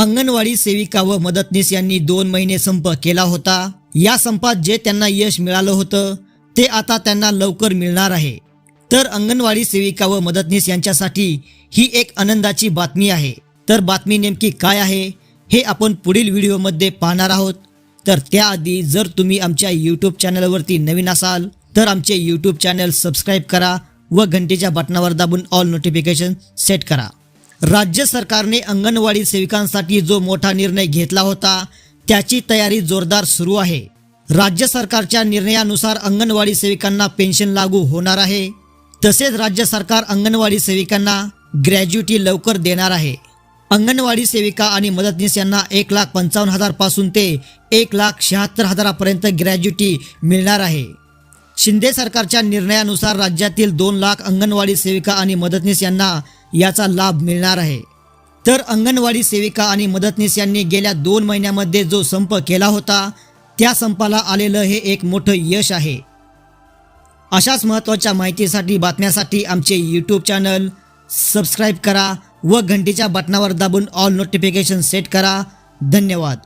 अंगणवाडी सेविका व मदतनीस यांनी दोन महिने संप केला होता. या संपात जे त्यांना यश मिळालं होतं ते आता त्यांना लवकर मिळणार आहे. तर अंगणवाडी सेविका व मदतनीस यांच्यासाठी ही एक आनंदाची बातमी आहे. तर बातमी नेमकी काय आहे हे आपण पुढील व्हिडिओमध्ये पाहणार आहोत. तर त्याआधी जर तुम्ही आमच्या यूट्यूब चॅनलवरती नवीन असाल तर आमचे यूट्यूब चॅनल सबस्क्राईब करा व घंटेच्या बटनावर दाबून ऑल नोटिफिकेशन सेट करा. राज्य सरकारने अंगणवाडी सेविकांसाठी जो मोठा निर्णय घेतला होता त्याची तयारी जोरदार सुरू आहे. राज्य सरकारच्या निर्णयानुसार अंगणवाडी सेविकांना पेन्शन लागू होणार आहे. तसेच राज्य सरकार अंगणवाडी सेविकांना ग्रॅज्युटी लवकर देणार आहे. अंगणवाडी सेविका आणि मदतनीस यांना एक लाख पंचावन्न हजारपासून ते एक लाख शहात्तर हजारापर्यंत ग्रॅज्युटी मिळणार आहे. शिंदे सरकारच्या निर्णयानुसार राज्यातील दोन लाख अंगणवाडी सेविका आणि मदतनीस यांना याचा लाभ मिळणार आहे. तर अंगणवाडी सेविका आणि मदतनीस यांनी गेल्या दोन महिन्यामध्ये जो संप केला होता त्या संपाला आलेलं हे एक मोठं यश आहे. अशाच महत्त्वाच्या माहितीसाठी बातम्यासाठी आमचे यूट्यूब चॅनल सबस्क्राईब करा व घंटीच्या बटनावर दाबून ऑल नोटिफिकेशन सेट करा. धन्यवाद.